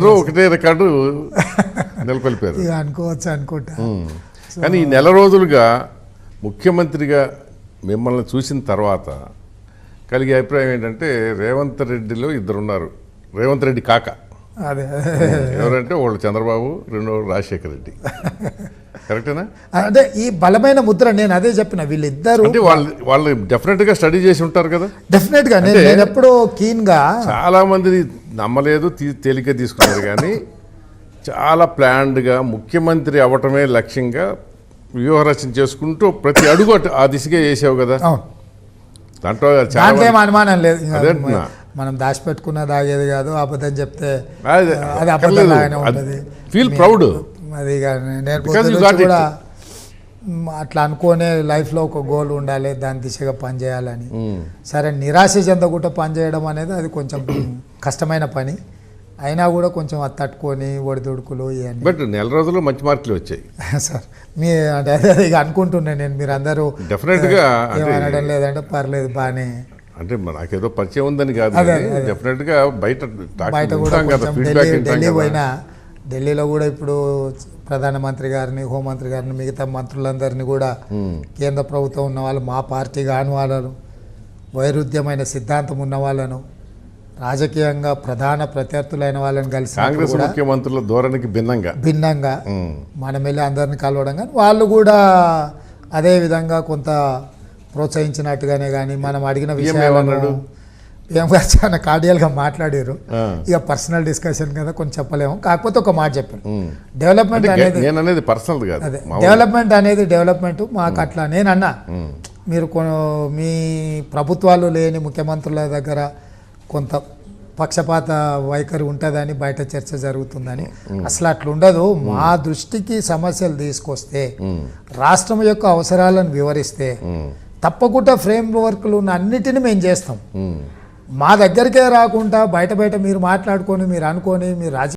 ఒకటే రికార్డు నెలకొల్పారు. అనుకోవచ్చు అనుకుంటా. కానీ ఈ నెల రోజులుగా ముఖ్యమంత్రిగా మిమ్మల్ని చూసిన తర్వాత కలిగే అభిప్రాయం ఏంటంటే రేవంత్ రెడ్డిలో ఇద్దరు ఉన్నారు రేవంత్ రెడ్డి కాక. అదే. ఎవరంటే వాళ్ళు చంద్రబాబు రెండో రాజశేఖర్ రెడ్డి. కరెక్టేనా? అంటే ఈ బలమైన ముద్ర నేను అదే చెప్పిన వీళ్ళిద్దరు అంటే వాళ్ళు వాళ్ళు డెఫినెట్గా స్టడీ చేసి ఉంటారు కదా. డెఫినెట్గా. నేను ఎప్పుడో keen గా చాలా మంది నమ్మలేదు తేలిక తీసుకున్నారు కానీ చాలా planned గా ముఖ్యమంత్రి అవటమే లక్ష్యంగా వ్యూహరచన చేసుకుంటూ ప్రతి అడుగు ఆ దిశగా చేసావు కదా. దాంట్లో అనుమానం లేదు. అదే. మనం దాచిపెట్టుకున్న దాగేది కాదు అబద్ధం చెప్తే అది అబద్ధం. లాగానే ఉంటుంది. ఫీల్ ప్రౌడ్ అది నేను. కూడా అట్లా అనుకోనే లైఫ్లో ఒక గోల్ ఉండాలి దాని దిశగా పనిచేయాలని సరే నిరాశ చెందకుండా పనిచేయడం అనేది అది కొంచెం కష్టమైన పని. అయినా కూడా కొంచెం అది తట్టుకొని ఒడిదుడుకులు ఇవన్నీ. బట్ నెల రోజుల్లో మంచి మార్కులు వచ్చాయి. సార్ మీ అంటే అదే అనుకుంటున్నాను నేను. మీరు అందరూ Definite గా అంటే- ఏమనడం లేదంటే పర్లేదు బాగానే అంటే నాకేదో పరిచయం ఉందని కాదు అదే, కానీ అదే. డెఫినెట్గా బయట బయట కూడా ఢిల్లీ పోయినా ఢిల్లీలో కూడా ఇప్పుడు ప్రధానమంత్రి గారిని హోంమంత్రి గారిని మిగతా మంత్రులందరినీ కూడా కేంద్ర ప్రభుత్వం ఉన్న వాళ్ళు మా పార్టీ కాని వాళ్ళను వైరుధ్యమైన సిద్ధాంతం ఉన్న వాళ్ళను రాజకీయంగా ప్రధాన ప్రత్యర్థులైన వాళ్ళని కలిసి కాంగ్రెస్ ముఖ్యమంత్రుల ధోరణికి భిన్నంగా భిన్నంగా ఉమ్. మనం వెళ్ళి అందరిని కలవడం కానీ వాళ్ళు కూడా అదే విధంగా కొంత ప్రోత్సహించినట్టుగానే కానీ మనం అడిగిన విషయాలను? ఏం చాలా కార్డియల్గా మాట్లాడారు. ఇక పర్సనల్ డిస్కషన్ కదా కొంచెం చెప్పలేము కాకపోతే ఒక మాట చెప్పాను. డెవలప్మెంట్ అనేది అనేది పర్సనల్ కాదు అదే. డెవలప్మెంట్ అనేది డెవలప్మెంట్ మాకు అట్లా నేను అన్నా ఉమ్. మీరు మీ ప్రభుత్వాలు లేని ముఖ్యమంత్రుల దగ్గర కొంత పక్షపాత వైఖరి ఉంటుందని బయట చర్చ జరుగుతుందని అసలు అట్లా ఉండదు మా దృష్టికి సమస్యలు తీసుకొస్తే రాష్ట్రం యొక్క అవసరాలను వివరిస్తే. తప్పకుండా ఫ్రేమ్ వర్క్లు ఉన్న అన్నిటిని మేము చేస్తాం. మా దగ్గరికే రాకుండా బయట బయట మీరు మాట్లాడుకొని మీరు అనుకొని మీరు రాజకీయ